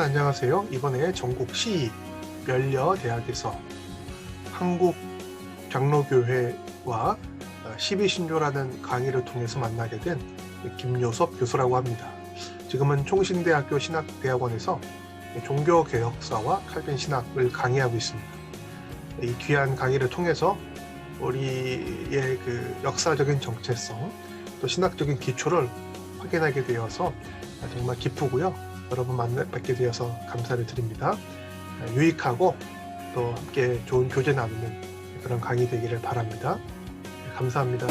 안녕하세요. 이번에 전국 시 면려 대학에서 한국 장로교회와 12신조라는 강의를 통해서 만나게 된 김요섭 교수라고 합니다. 지금은 총신대학교 신학대학원에서 종교개혁사와 칼빈 신학을 강의하고 있습니다. 이 귀한 강의를 통해서 우리의 그 역사적인 정체성 또 신학적인 기초를 확인하게 되어서 정말 기쁘고요. 여러분 만나 뵙게 되어서 감사를 드립니다. 유익하고 또 함께 좋은 교제 나누는 그런 강의 되기를 바랍니다. 감사합니다.